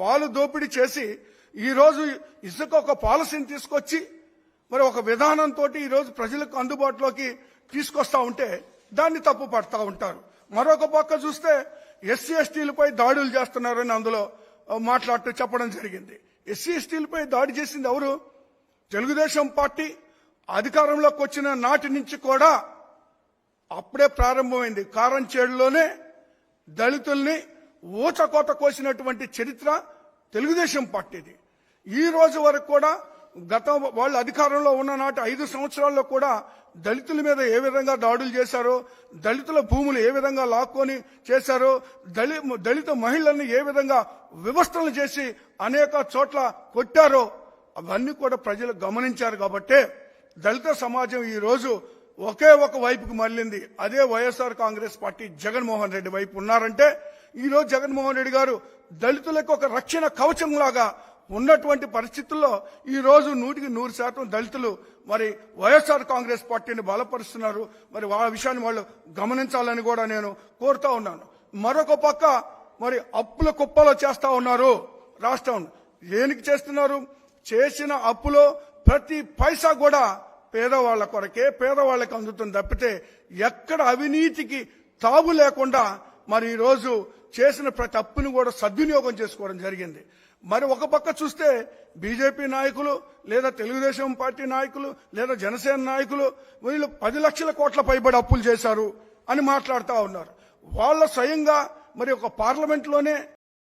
వాళ్ళు దోపిడీ చేసి ఈరోజు ఇసుక ఒక పాలసీని తీసుకొచ్చి మరి ఒక విధానంతో ఈరోజు ప్రజలకు అందుబాటులోకి తీసుకొస్తా ఉంటే దాన్ని తప్పు పడతా ఉంటారు. మరొక పక్క చూస్తే ఎస్సీ ఎస్టీలపై దాడులు చేస్తున్నారని అందులో మాట్లాడుతూ చెప్పడం జరిగింది. ఎస్సీ ఎస్టీలపై దాడి చేసింది ఎవరు? తెలుగుదేశం పార్టీ అధికారంలోకి వచ్చిన నాటి నుంచి కూడా అప్పుడే ప్రారంభమైంది. కారంచేడులోనే దళితుల్ని ఊచకోత కోసినటువంటి చరిత్ర తెలుగుదేశం పార్టీది. ఈ రోజు వరకు కూడా గత వాళ్ళు అధికారంలో ఉన్న నాటి ఐదు సంవత్సరాల్లో కూడా దళితుల మీద ఏ విధంగా దాడులు చేశారో దళితుల భూములు ఏ విధంగా లాక్కొని చేశారో దళి దళిత మహిళల్ని ఏ విధంగా వివస్థలు చేసి అనేక చోట్ల కొట్టారో అవన్నీ కూడా ప్రజలు గమనించారు కాబట్టే దళిత సమాజం ఈ రోజు ఒకే ఒక వైపుకి మళ్ళింది. అదే వైఎస్ఆర్ కాంగ్రెస్ పార్టీ జగన్మోహన్ రెడ్డి వైపు ఉన్నారంటే ఈ రోజు జగన్మోహన్ రెడ్డి గారు దళితులకు ఒక రక్షణ కవచం లాగా ఉన్నటువంటి పరిస్థితుల్లో ఈ రోజు నూటికి నూరు శాతం దళితులు మరి వైఎస్ఆర్ కాంగ్రెస్ పార్టీని బలపరుస్తున్నారు. మరి వాళ్ళ విషయాన్ని వాళ్ళు గమనించాలని కూడా నేను కోరుతా ఉన్నాను. మరొక పక్క మరి అప్పుల కుప్పలో చేస్తా ఉన్నారు రాష్ట్రం. దేనికి చేస్తున్నారు? చేసిన అప్పులో ప్రతి పైసా కూడా పేదవాళ్ళ కొరకే పేదవాళ్ళకి అందుతుంది తప్పితే ఎక్కడ అవినీతికి తావు లేకుండా మరి ఈరోజు చేసిన ప్రతి అప్పుని కూడా సద్వినియోగం చేసుకోవడం జరిగింది. మరి ఒక పక్క చూస్తే బీజేపీ నాయకులు లేదా తెలుగుదేశం పార్టీ నాయకులు లేదా జనసేన నాయకులు వీళ్ళు పది లక్షల కోట్ల పైబడి అప్పులు చేశారు అని మాట్లాడుతూ ఉన్నారు. వాళ్ళ స్వయంగా మరి ఒక పార్లమెంట్లోనే